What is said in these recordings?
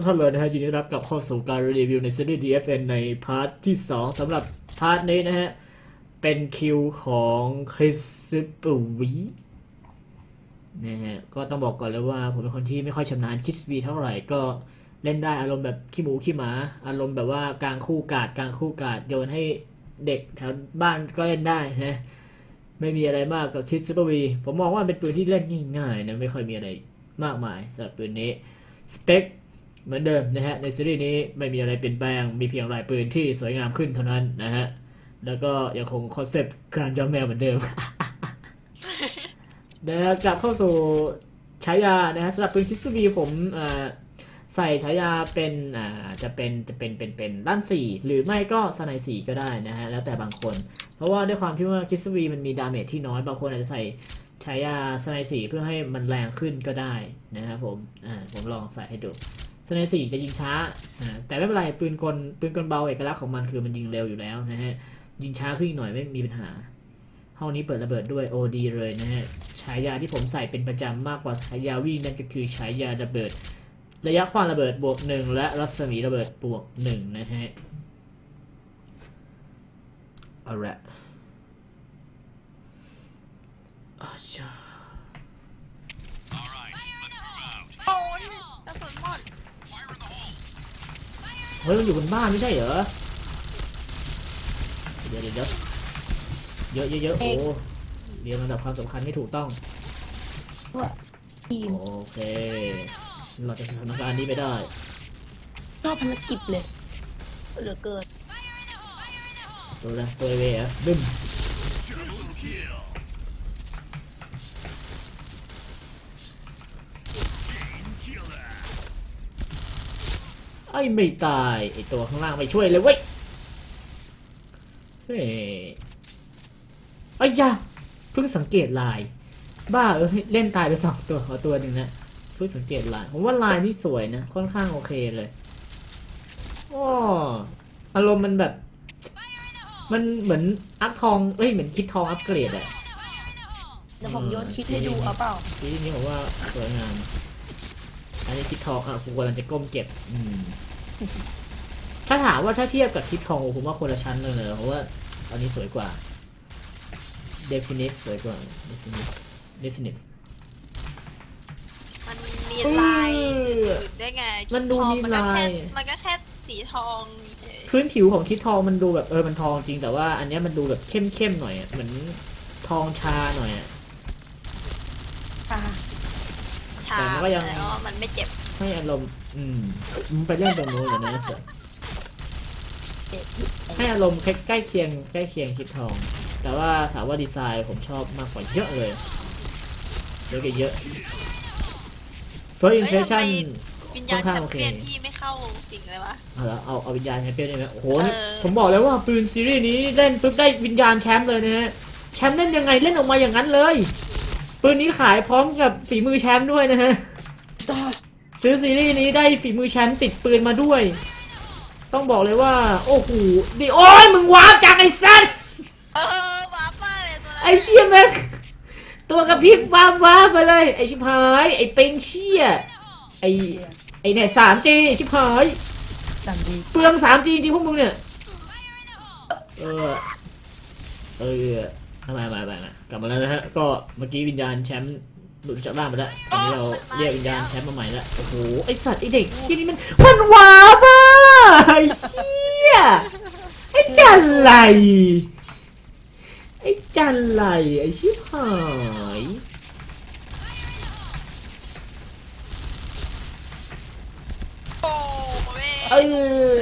ทุกท่านเลยนะฮะยินดีต้อนรับกับเข้าสู่การรีวิวในซีรีส์ DFN ในพาร์ทที่ 2สำหรับพาร์ทนี้นะฮะ เป็นคิวของคริสปวีนะฮะก็ต้องบอกก่อนเลยว่า ผมเป็นคนที่ไม่ค่อยชำนาญคิสวีเท่าไหร่ก็เล่นได้อารมณ์แบบขี้หมูขี้หมา อารมณ์แบบว่ากลางคู่กาดกลางคู่กาดโยนให้เด็กแถวบ้านก็เล่นได้นะไม่มีอะไรมากกับคิดซูเปอร์วีผมมองว่าเป็นปืนที่เล่นง่ายๆนะไม่ค่อยมีอะไรมากมายสำหรับปืนนี้สเปค เหมือนเดิมนะฮะในซีรีส์นี้ไม่มีอะไรเปลี่ยนแปลง มีเพียงลายปืนที่สวยงามขึ้นเท่านั้นนะฮะแล้วก็ยังคงคอนเซปต์การย้อมแมวเหมือนเดิมเดี๋ยวกลับเข้าสู่ฉายานะฮะสำหรับปืนคิสบีผมใส่ฉายาเป็นจะเป็นจะเป็นเป็นเป็นด้านสี่หรือไม่ก็สไนสี่ก็ได้นะฮะแล้วแต่บางคน เพราะว่าด้วยความที่ว่าคิสบีมันมีดาเมจที่น้อยบางคนอาจจะใส่ฉายาสไนสี่เพื่อให้มันแรงขึ้นก็ได้นะครับผมผมลองใส่ให้ดู สไนสี่จะยิงช้า แต่ไม่เป็นไรปืนกลปืนกลเบาเอกลักษณ์ของมันคือมันยิงเร็วอยู่แล้วนะฮะ ยิงช้าขึ้นอีกหน่อยไม่มีปัญหา ห้องนี้เปิดระเบิดด้วยโอดีเลยนะฮะ ฉายาที่ผมใส่เป็นประจำมากกว่าฉายาวิ่งนั่นก็คือฉายาระเบิด ระยะควางระเบิดบวกหนึ่งและรัศมีระเบิดบวกหนึ่งนะฮะเอาละอาชาอ้ยกระสุนหมด เฮ้ยมันอยู่บนบ้านไม่ใช่เหรอ เดี๋ยวเดี๋ยวเดี๋ยวเยอะเยอะเยอะโอ้เรียงลำดับความสำคัญให้ถูกต้องทีมโอเค เราจะสถานการณ์นี้ไปได้ ชอบภารกิจเลยเหลือเกินตัวอะไรตัวเวอะดึม อ้ไม่ตายไอ้ตัวข้างล่างไม่ช่วยเลยเว้ยเฮ้ยไอ้ยาเพิ่งสังเกตลาย บ้าเออเล่นตายไปสองตัวขอตัวหนึ่งนะเพิ่งสังเกตลายผมว่าลายนี่สวยนะค่อนข้างโอเคเลยอ้ออารมณ์มันแบบ มันเหมือนอัพทองเอ้ยเหมือนคิดทองอัพเกรดอะเดี๋ยวผมโยนคลิปให้ดูเอาเปล่าทีนี้ผมว่าสวยงามอันนี้คิดทองอะผมกำลังจะก้มเก็บ อืม ถ้าถามว่าถ้าเทียบกับคิดทองผมว่าคนละชั้นเลยนะเพราะว่าอันนี้สวยกว่า definite สวยกว่า definite definite มันมีลายเอออื่นได้ไงมันดูมีทองก็แค่ลาย มันก็แค่สีทองเฉยพื้นผิวของคิดทองมันดูแบบเออมันทองจริงแต่ว่าอันเนี้ยมันดูแบบเข้มเข้มๆหน่อยอะเหมือนทองชาหน่อยอะค่ะชาแต่มันก็ยังแต่ว่ามันไม่เจ็บ ให้อารมณ์อืมมันไปเล่นตรงนู้นเลยนะเสือเจ็ดให้อารมณ์ใกล้ๆเคียงใกล้เคียงคิดทอง แต่ว่าถามว่าดีไซน์ผมชอบมากกว่าเยอะเลยเยอะกว่าเยอะ first เอ้ย impression ทำไมวิญญาณค่อนข้างแชมโอเคเปี้ยนที่ไม่เข้าสิงเลยวะเอาละเอาเอาวิญญาณแชมเปี้ยนได้ไหมโอ้โหเออนี่ผมบอกแล้วว่าปืนซีรีส์นี้เล่นปุ๊บได้วิญญาณแชมป์เลยนะฮะแชมป์เล่นยังไงเล่นออกมาอย่างนั้นเลย ปืนนี้ขายพร้อมกับฝีมือแชมป์ด้วยนะฮะต่อ ซื้อซีรีส์นี้ได้ฝีมือแชมป์ติดปืนมาด้วย ต้องบอกเลยว่า โอ้โหดิโอ้ยมึงวาร์ปจากไอ้สัสเออว้าป้าเลยตัวนั้นไอ้เชี่ยแม่งตัวกระพริบวาบวาบไปเลย ไอ้ชิบหายไอ้เป็งเชี่ยไอ้ไอ้เนี่ยสามจีชิบหายสั่งดีเปลืองสามจีจริงๆพวกมึงเนี่ยเออเออทำไมมามา มากลับมาแล้วนะฮะ ก็เมื่อกี้วิญญาณแชมป์ หลุดจากบ้านไปแล้วตอนนี้เราเรียกวิญญาณแชมป์มาใหม่แล้วโอ้โหไอสัตว์ไอเด็กที่นี่มันมันวาบ้าไอ้เชี่ยไอ้จันไรไอ้จันไรไอ้ชิบหายโอ้เว้ยเออ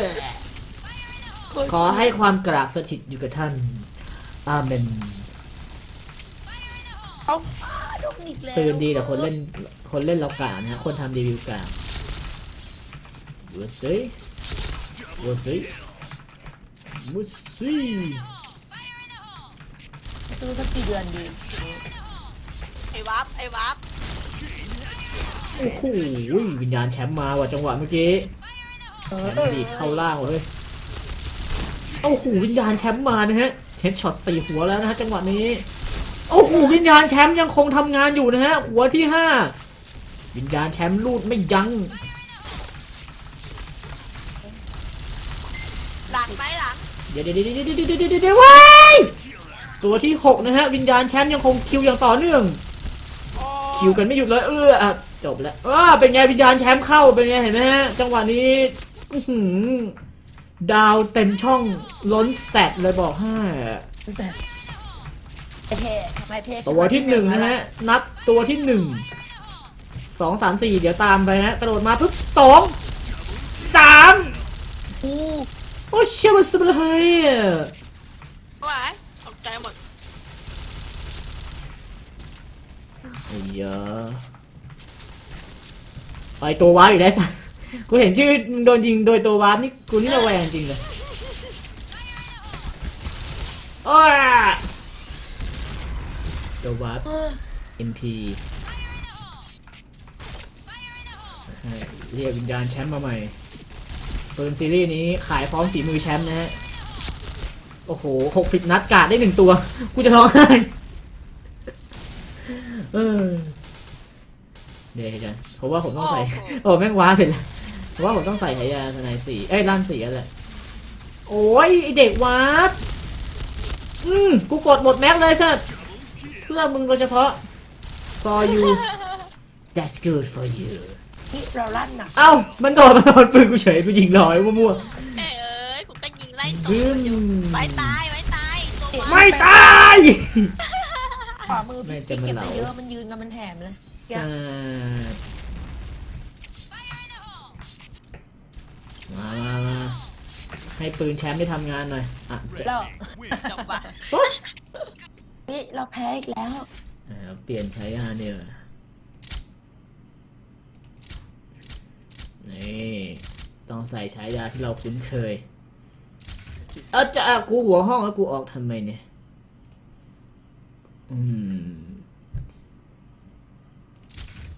ขอให้ความกราบสถิตอยู่กับท่านอาเมน เขาอ้าโดนอีกแล้วปืนดีแต่คนเล่นคนเล่นเรากานะฮะคนทำรีวิวกาวัวซิวัวซิวัวซิซื้อสักกี่เดือนดีไอ้วับไอ้วับโอ้โหวิญญาณแชมป์มาว่ะจังหวะเมื่อกี้เอแชอมเออป์ดีดเข้าล่างว่ะเฮ้ยโอ้โหวิญญาณแชมป์มานะฮะเฮดช็อตสี่หัวแล้วนะฮะจังหวะนี้ โอ้โหวิญญาณแชมป์ยังคงทำงานอยู่นะฮะหัวที่ห้าวิญญาณแชมป์ลูดไม่ยั้งหลังไปหลังเดี๋ยวเดี๋ยวเดี๋ยวเดี๋ยวเดี๋ยวเดี๋ยวว้ยตัวที่หกนะฮะวิญญาณแชมป์ยังคงคิวอย่างต่อเนื่อง คิวกันไม่หยุดเลยเออจบแล้วว้าเป็นไงวิญญาณแชมป์เข้าเป็นไงเห็นไหมฮะจังหวะนี้ดาวเต็มช่องล้นสเตตเลยบอกให้ แต่เท่ทำไมเท่ตัวที่หนึ่งนะฮะ นับตัวที่หนึ่งสองสามสี่เดี๋ยวตามไปฮะกระโดดมาปุ๊บสองสามอู้โอ้เชี่ยมันสุดเลยวายตกใจหมดไอ้เหี้ยอะไอตัววาร์ปอีกแล้วสัสกูเห็นชื่อมึงโดนยิงโดยตัววาร์ปนี่กูนี่ระแวงจริงเลยโอ้ย ตัววาร์ปเออ MP ให้เรียกวิญญาณแชมป์มาใหม่ปืนซีรีส์นี้ขายพร้อมฝีมือแชมป์นะฮะ โอ้โหหกสิบนัดกาดได้หนึ่งตัว กูจะร้องไห้เออเดี๋ยวกันเพราะว่าผมต้องใส่ โอ้แม่งว้าเป็นแล้วเพราะว่าผมต้องใส่หายาสไนสีเอ้ยล้านสีอะไร โอ้ยไอเด็กวาร์ปอืมกูกดหมดแม็กเลยสัสเพื่อมึงโดยเฉพาะ for you that's good for you นี่เราลั่นหนักเอ้ามันโดนมันโดนปืนกูเฉยกูยิงลอยมั่วเอ้ยเอ้ยกูก็ยิงไล่ๆตบึ้บมไว้ตายไว้ตายตัวไม่ตาย ขวามือไม่พี่จะพี่มาเก็บเหลาไปเยอะมันยืนกันมันแถมเลยสัตว์มามามาให้ปืนแชมป์ได้ทำงานหน่อย อะจะเราจบว่ะ ปุ๊บนี่เราแพ้อีกแล้ว อ่าเปลี่ยนใช้งานเนี่ยนี่ต้องใส่ใช้ยาที่เราคุ้นเคย เออจะอะกูหัวห้องแล้วกูออกทำไมเนี่ย อืม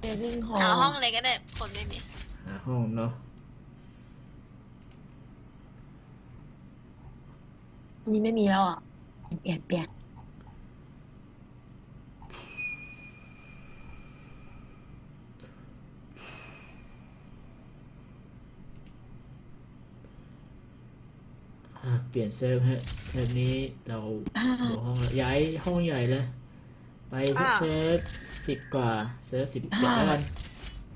เดวิ่งหอเอาห้องเลยก็ได้ คนไม่มี หาห้องเนาะอันนี้ไม่มีแล้วอะ เปลี่ยนเปลี่ยน เปลี่ยนเซิร์ฟฮะเซิร์ฟนี้เราอ่าหัวห้องแล้วย้ายห้องใหญ่เลยไปที่เซิร์ฟสิบกว่าเซิร์ฟสิบเจ็ดแล้วกัน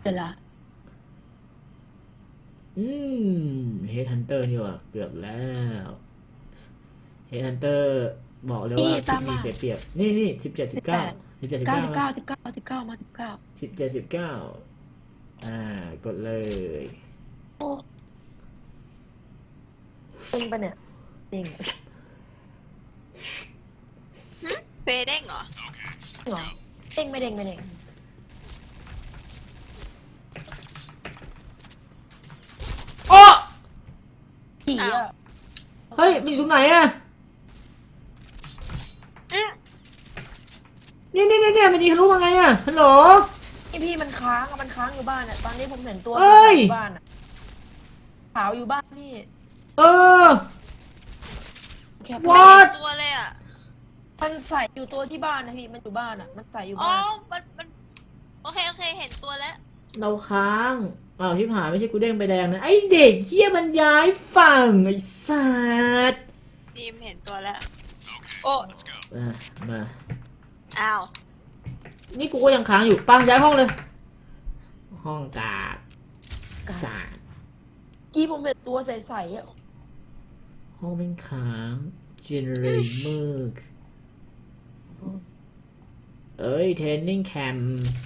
เดี๋ยวละอืมเฮดฮันเตอร์นี่หว่าเกือบแล้วเฮดฮันเตอร์บอกเลยว่าคิดมีเสียเปรียบ นี่นี่สิบเจ็ดสิบเก้าสิบเจ็ดสิบเก้าเก้าสิบเก้าสิบเก้าสิบเก้ามาสิบเก้าสิบเจ็ดสิบเก้าอ่ากดเลยโอ้เป็นปะเนี่ย จริงเฟเด้งเหรอ เหรอเด้งไม่เด้งไม่เด้งโอ้ผีอะเฮ้ย มันอยู่ตรงไหนอะอื้อเนี่ยเนี่ยเนี่ยมันยิงทะลุมาไงอะฮัลโหลนี่พี่มันค้างอะมันค้างอยู่บ้านอะตอนนี้ผมเห็นตัวเอ้ย อยู่บ้านอะขาวอยู่บ้านนี่เออ แค่ What ไม่เห็นตัวเลยอะ มันใส่อยู่ตัวที่บ้านนะพี่ มันอยู่บ้านอะ มันใส่อยู่อ๋อ บ้าน มัน มัน โอเค โอเค เห็นตัวแล้ว เราค้างอ้าวชิบหายไม่ใช่กูเด้งไปแดงนะ ไอเด็กเฮียมันย้ายฝั่งไอสัตว์ดีมเห็นตัวแล้ว โอ้ อะมา อ้าว นี่กูก็ยังค้างอยู่ปังย้ายห้องเลย ห้องกาดสาดกี้ผมเห็นตัวใสๆอะ ห้องเป็นค้าง generate มืกเอ้ย training camp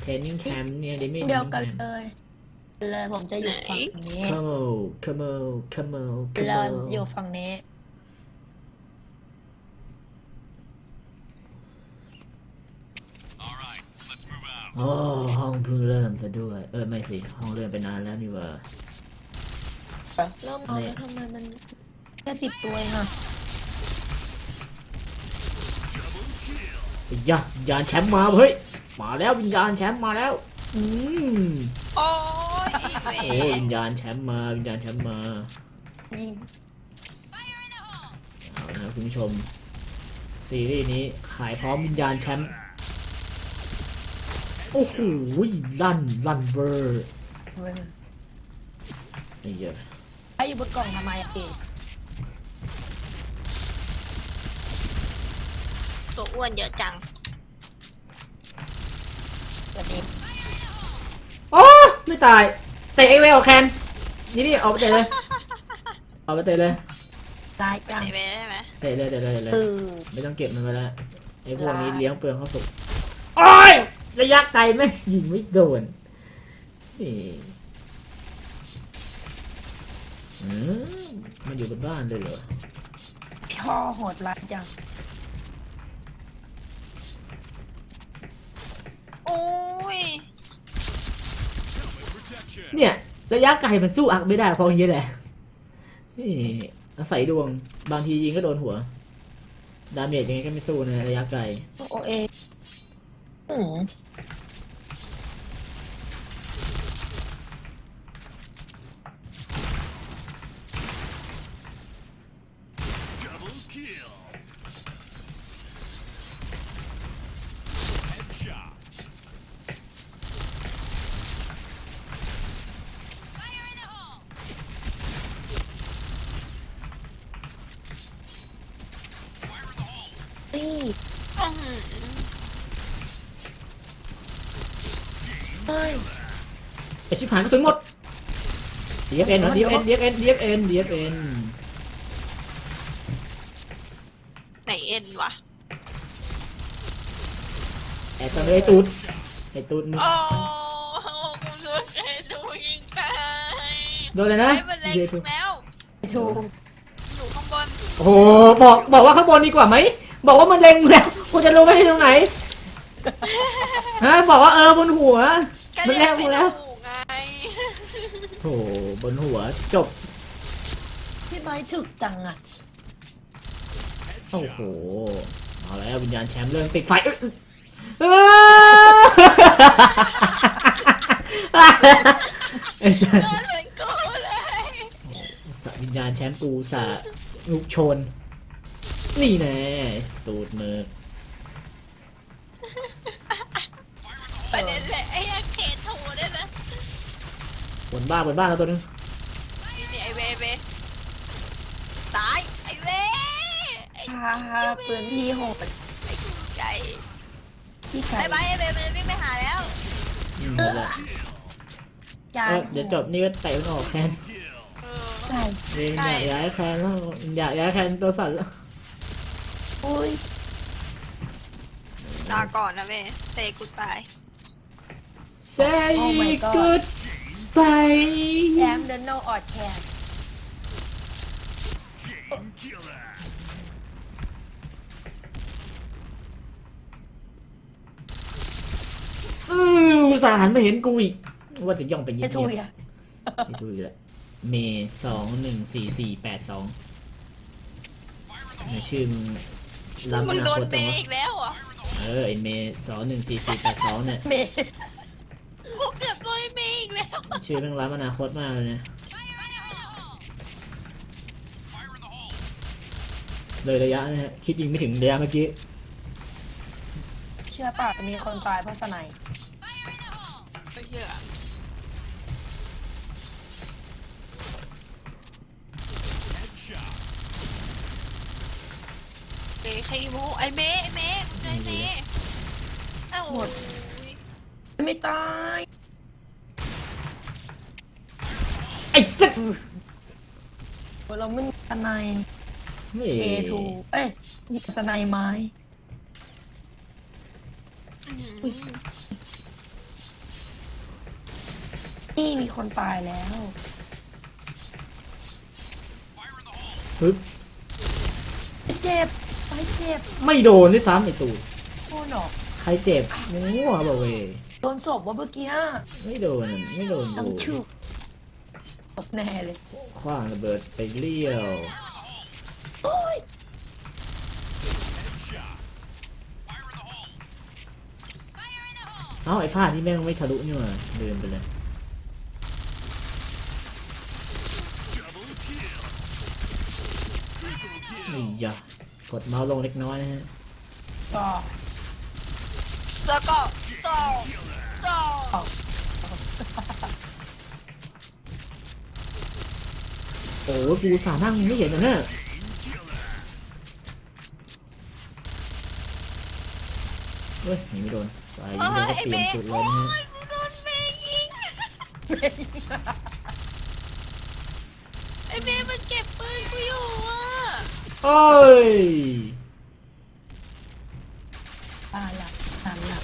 training camp เนี่ยเดี๋ยวไม่เดียวกัน training เล camp ยเลยผมจะอยู่ฝั่งนี้ come on come on come on เล come ย on อยู่ฝั่งนี้โอ้ห้องเพิ่งเริ่มซะด้วย เออไม่สิ ห้องเริ่มไปนานแล้วนี่หว่าเริ่มเอาแล้วทำไมมันแค่สิบตัวเองอะวิญญาณวิญญาณแชมป์มาเฮ้ยมาแล้ววิญญาณแชมป์มาแล้วอืมโอ้ยโอ้วิญญาณแชมป์มาวิญญาณแชมป์มายิงเอาละครับคุณผู้ชม ซีรีส์นี้ขายพร้อมวิญญาณแชมป์โอ้โหลั่นลั่นเบอร์ไอ้เหี้ยอะไอ้อยู่บนกล่องทำไมอะพี่ ตัวอ้วนเยอะจังสวัสดีโอ้ไม่ตายเตะไอเวลแคนนี่นี่ออกไปเตะเลยออกไปเตะเลยตายจังใส่ไปได้ไหมเตะเลยเตะเลยเตะเลยคือไม่ต้องเก็บมันไปแล้วไอ้พวกนี้ลาเลี้ยงเปลืองเข้าสุกโอ้ยระยะไกลแม่งยิงไม่โดนนี่อืมมันอยู่บนบ้านเลยเหรอพ่อโหดร้ายจัง โอ้ยเนี่ยระยะไกลมันสู้อักไม่ได้เพราะอย่างนี้แหละนี่อาศัยดวงบางทียิงก็โดนหัว ดาเมจยังไงก็ไม่สู้นะระยะไกลโอเออืม ชิบหายกระสุนหมด DFN เหรอ DFN DFN DFN DFN ไหนเอ็นวะแอบตอนนี้ไอ้ตูดไอ้ตูดมึงโอ้กูช่วยแกดูยิงไปโดนเลยนะไอ้มันเล็งเดทูแล้วถูกอยู่ข้างบนโอ้โหบอกบอกว่าข้างบนดีกว่าไหม บอกว่ามันเล็งแล้วกูจะรู้ไหมที่ตรงไหนฮะบอกว่าเออบนหัวก็มันเรีแล้ยวกกูไม่แล้วถูกไงโอ้โห บนหัวจบ พี่ไม้ถึกจังอะ โอ้โห เอาแล้ววิญญาณแชมป์เรื่องติดไฟเอ้ยเออไอ้สัสโดนเหมือนกูเลย สัสวิญญาณแชมป์กูสะลุกชน นี่แน่ตูดมือป บนบ้านบนบ้านแล้วตัวนึงนี่นี่ไอเวเวตายไอเวไอ้ฮ่าฮ่าปืนพี่โหดไอ้ไก่พี่ไก่ไอ้ใบไอเวมันวิ่งไปหาแล้วอืมหมดละจาเออเดี๋ยวจบนี่ก็เตะมันออกแคนเออใช่เองอยากย้ายแคนแล้วอยากย้ายแคนตัวสั่นแล้วอุ้ยลาก่อนนะเวเตะกูตาย Say Oh my god goodbye แอมเดนโนออดแคนอืออุตสาห์หันมาเห็นกูอีก ว่าจะย่องไปเงียจะบทุๆยอะไม่ถูกอีกแล้วเมย์สองหนึ่งสี่สี่แปดสองชื่อมึงล้ำมึองนาโดนคตเมจังย์วะอีกแล้วเหรอเออไอเมย์สองหนึ่งสี่สี่แปดสองเนี่ย เมย์กูเกือบโดน เมย์อีกแล้วชื่อแม่งล้ำอนาคตมากเลยนะเลยระยะนะฮะคิดยิงไม่ถึงระยะเมื่อกี้เชื่อป่ะมีคนตายเพราะสไนป์ไม่เชื่อเอ้ยใครโมไอเมย์ไอเมย์มึงเจอไอเมย์เอ้าไม่ตาย ไอ้สัสเราไม่มีสไนป์ไม่เคทูเอ้ยมีสไนป์ไม้อื้อหือนี่มีคนตายแล้วปึ๊บเจ็บไปเจ็บไม่โดนด้วยซ้ำไอ้ตูดโน่นหรอกใครเจ็บงัวบอกเวยโดนศพว่าเมื่อกี้น่ะไม่โดน ไม่โดนกูน้ำชุก ศพแน่เลยคว้างระเบิดไปเลี้ยวโอ้ยเอ้าไอ้ผ้าที่แม่งไม่ทะลุนี่หว่าเดินไปเลย นี่ยะกดเมาส์ลงเล็กน้อยนะฮะก็แล้วก็ต่อต่อ โอ้กูสานั่งไม่เห็นนะเนี่ยฮ้ยยิงไม่โดนสายยิงโดนก็เปลี่ยนจุดเลยนะฮะโอ้ยโดนเมย์ยิงไอเมย์มันเก็บปืนกูอยู่อะโอ้ยตาหลับตาหลับ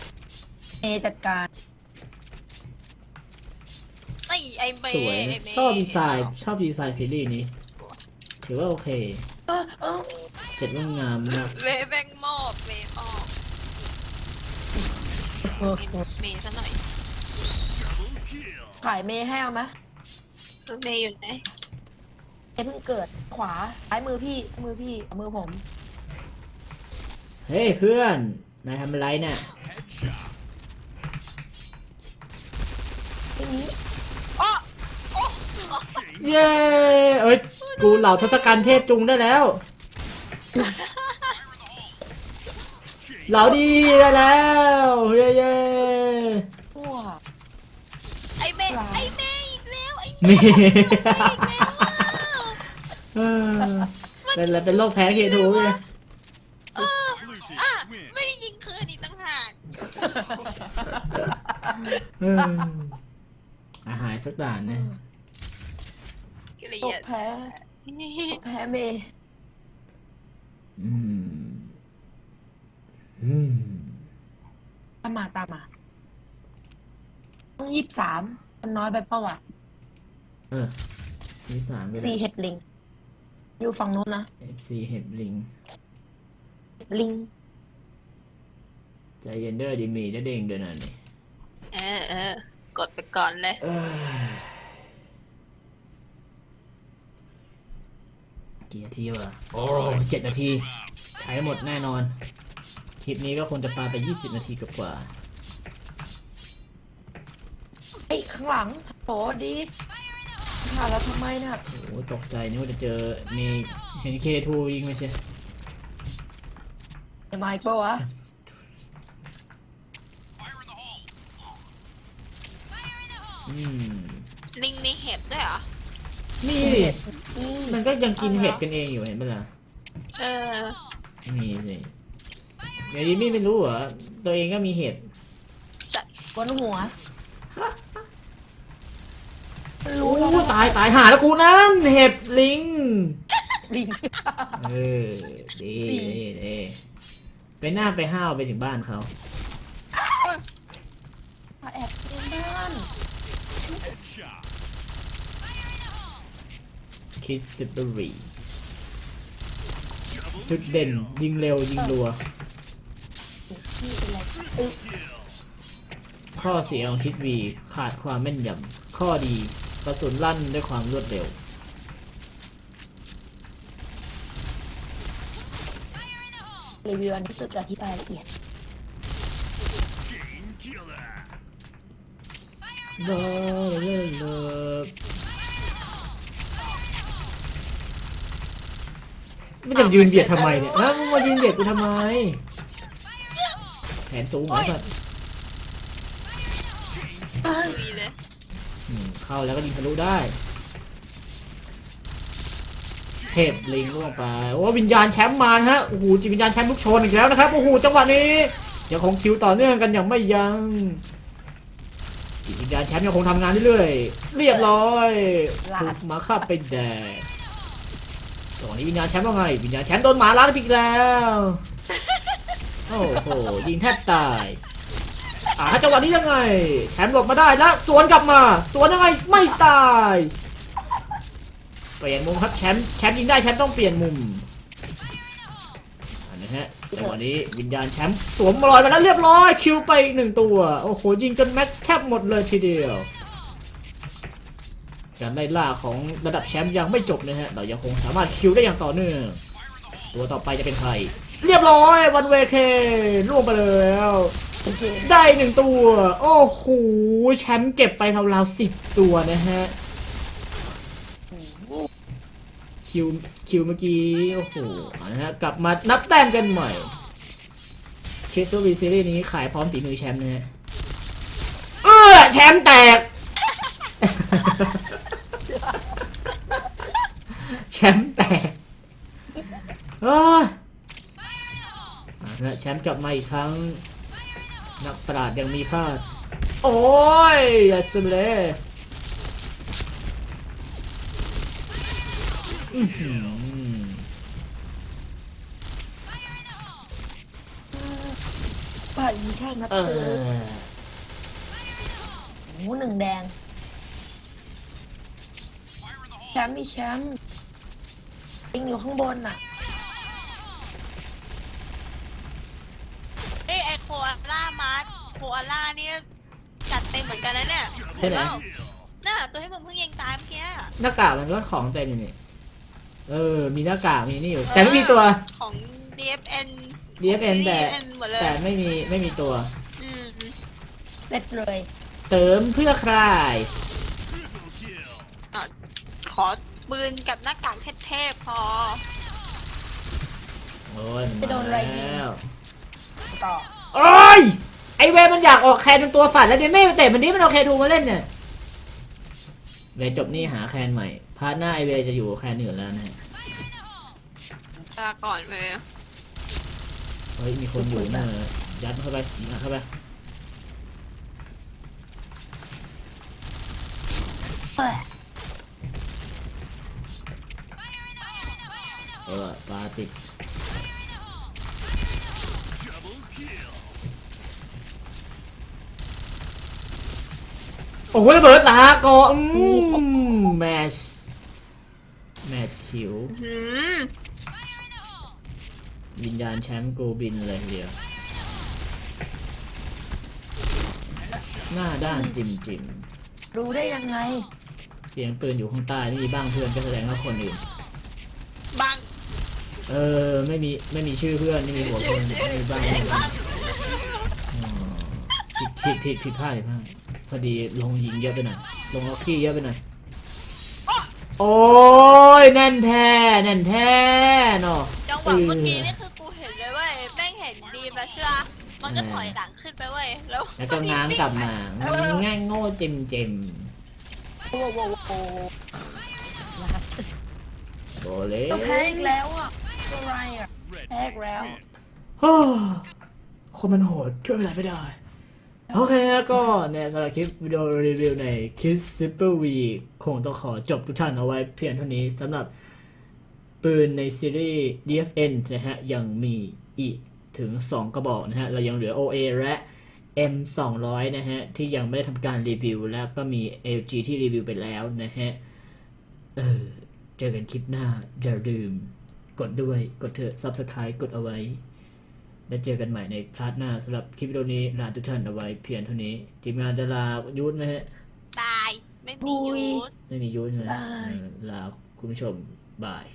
เอจัดการ ไอไอเมย์สวยไอนะเมย์ชอบดีไซน์ชอบดีไซน์ฟิลลี่นี้ถือว่าโอเคเออเออเจ็ดว่างามมากเมย์แบงมอบเมย์มอบเมย์ซะหน่อยขายเมย์ให้เอาไหมเมย์อยู่ไหนเมย์เพิ่งเกิดขวาซ้ายมือพี่มือพี่มือผม เฮ้ยเพื่อนนายทำอะไรเนี่ยที่นี้อ๋อโอ้ เย้เอ้ยกูเหล่าทศกัณฐ์เทพจุงได้แล้ว เหล่าดีได้แล้วเย้เย้พวกไอเมย์ไอเมย์อีกแล้วไอนี่เมย์อีกแล้วเออเป็นอะไรเป็นโรคแพ้เคทูไงเอออะไม่ได้ยิงคืนอีกต่างหากเอออาหารสักด่านนะ กิริตกยาแพ้แพ้เมย์อืม อืม ตามมาตามมาต้องยี่สิบสามมันน้อยไปเปล่าวะเออมีสามไปสี่แล้วเห็ดลิง อยู่ฝั่งนู้นนะ FC เห็ดลิง ลิง ใจเย็นเด้อดิมีจะเด้งเดินหน่อยนี่เออเออกดไปก่อนเลย เอ้ย กี่นาทีวะโอ้เจ็ดนาที ใช้หมดแน่นอน คลิปนี้ก็คงจะปาไป 20 นาทีกว่าไอ้ยข้างหลังโหดีหาเราทำไมน่ะๆโอ้โหตกใจนึกว่าจะเจอมีเห็นเคทูยิงไม่ใช่ไอ้ไมค์ปะวะอืมลิงมีเห็บด้วยเหรอ นี่ดิอีมันก็ยังกินเห็ดกันเองอยู่เห็นไหมล่ะเออมีสิเดี๋ยวดิมี่ไม่รู้เหรอตัวเองก็มีเห็ดบนหัวโอ้ตายตายหาแล้วกูนั่นเห็ดลิงลิงเออดีสี่ดีดีไปหน้าไปห้าวไปถึงบ้านเขามาแอบในบ้าน คิดซิบรีจุดเด่น ยิงเร็ว ยิงรัว พี่เป็นไรอึ๊บข้อเสียของคิดวีขาดความแม่นยำข้อดีกระสุนลั่นด้วยความรวดเร็ว รีวิวอันนี้สุดจะอธิบายละเอียดเลิก เลิกเลิกไม่จะยืนเบียดทำไมเนี่ยนะมึงมายืนเบียดกูทำไมแผนสูงเหรอสัตว์มีเลยอืมเข้าแล้วก็ยิงทะลุได้ เทพลิงล่วงไป โอ้วิญญาณแชมป์มานะฮะ โอ้โหจิตวิญญาณแชมป์ลูกโชนอีกแล้วนะครับ โอ้โหจังหวะนี้ยังคงคิวต่อเนื่องกันอย่างไม่ยัง้งจิตวิญญาณแชมป์ยังคงทำงานเรื่อยๆเรียบร้อยถูกหมาฆ่าไปแดก จังหวะนี้วิญญาณแชมป์ว่าไงวิญญาณแชมป์โดนหมาล้านอีกแล้วโอ้โหยิงแทบตายอ่าจังหวะนี้ยังไง แชมป์หลบมาได้แล้วสวนกลับมา สวนยังไงไม่ตายเปลี่ยนมุมครับแชมป์แชมป์ยิงได้แชมป์ต้องเปลี่ยนมุมอันนะฮะจังหวะนี้วิญญาณแชมป์สวมรอยมาแล้วเรียบร้อยคิวไปอีกหนึ่งตัวโอ้โหยิงจนแม็กแทบหมดเลยทีเดียว การไล่ล่าของระดับแชมป์ยังไม่จบนะฮะ เรายังคงสามารถคิวได้อย่างต่อเนื่อง ตัวต่อไปจะเป็นใคร เรียบร้อยวันเวเคล่วงไปแล้ว ได้หนึ่งตัว โอ้โห แชมป์เก็บไปราวๆสิบตัวนะฮะ คิว คิวเมื่อกี้ โอ้โหนะฮะ กลับมานับแต้มกันใหม่เคสวีซีรีส์นี้ขายพร้อมฝีมือแชมป์นะฮะ เออแชมป์แตก แชมป์แตกเอ้ยเอาละแชมป์กลับมาอีกครั้ง นักปราดยังมีพลาด โอ้ยอย่าสุดเลยอื้อหือป่ายิงแค่นัดเอเดียวอโอ้โหหนึ่งแดง แชมป์มีแชมป์ ยิงอยู่ข้างบนน่ะ เอ้ยไอโคอาล่ามาร์ทโคอาล่านี่จัดเต็มเหมือนกันนะเนี่ยใช่ไหมเปล่าน่ะตัวที่มึงเพิ่งยิงตายเมื่อกี้อะหน้ากากมันก็ของเต็มอยู่นี่เออ มีหน้ากากมีนี่อยู่ แต่ไม่มีตัว ของ DFN DFN แต่ DFN หมดเลยแต่ไม่มีไม่มีตัว อืมเสร็จเลย เติมเพื่อใคร ขอ ปืนกับหน้ากากเทพๆพอ โอ้ยมันไปโดนอะไรยิง แล้วต่อโอ้ยไอเวย์มันอยากออกแคนเป็นตัวฝันแล้วเดี๋ยวไม่ไปเตะมันนี้มันเอาแคนทูมาเล่นเนี่ยเวย์จบนี่หาแคนใหม่พาร์ทหน้าไอเวย์จะอยู่แคนอื่นแล้วนะฮะลาก่อนเลยเฮ้ยมีคนอยู่เนอะยัดเข้าไปยิงเข้าไปเอ้ย ออปาติดโอ้โหระเบิดลาก่อนอืมแมชแมชคิวหืมวิญญาณแชมป์กูบินเลยทีเดียว หน้าด้านจิมจิมรู้ได้ยังไง เสียงปืนอยู่ข้างใต้นี่บ้างเพื่อนก็แสดงว่าคนอื่นบัง เออไม่มีไม่มีชื่อเพื่อนไม่มีหัวเพื่อนไม่มีบ้างไม่มีอ๋อผิดผิดผิดผิดพลาดผิดพลาดพอดีลงยิงเยอะไปหน่อยลงล็อกที่เยอะไปหน่อยโอ้ยแน่นแท้แน่นแท้เนาะจังหวะเมื่อกี้นี่คือกูเห็นเลยเว้ยแม่งเห็นดีมแล้วเชื่อมันก็ถอยหลังขึ้นไปเว้ยแล้วแล้วก็ง้างกลับมาง่ายโง่จิมจิมโอ้โหโอ้โหโบเล่จะแพ้อีกแล้วอะ อะไรอะแพ้อีกแล้ว คนมันโหดช่วยอะไรไม่ได้ โอเคแล้วก็เนี่ยสำหรับคลิปวิดีโอรีวิวใน Kiss Super V คงต้องขอจบทุกท่านเอาไว้เพียงเท่านี้สำหรับปืนในซีรีส์ DFN นะฮะ ยังมีอีกถึง 2 กระบอกนะฮะ เรายังเหลือ OA และ M 2 0 0 นะฮะ ที่ยังไม่ได้ทำการรีวิว แล้วก็มี LG ที่รีวิวไปแล้วนะฮะ เออ เจอกันคลิปหน้า อย่าลืม กดด้วยกดเถอะ Subscribe กดเอาไว้ แล้วเจอกันใหม่ในพาร์ทหน้าสำหรับคลิปวิดีโอนี้ลาทุกท่านเอาไว้เพียงเท่านี้ ทีมงานจะลายุทธไหมฮะ ตาย ไม่มียูสไม่มียุทธใช่ไหมบายเออลาคุณผู้ชมบาย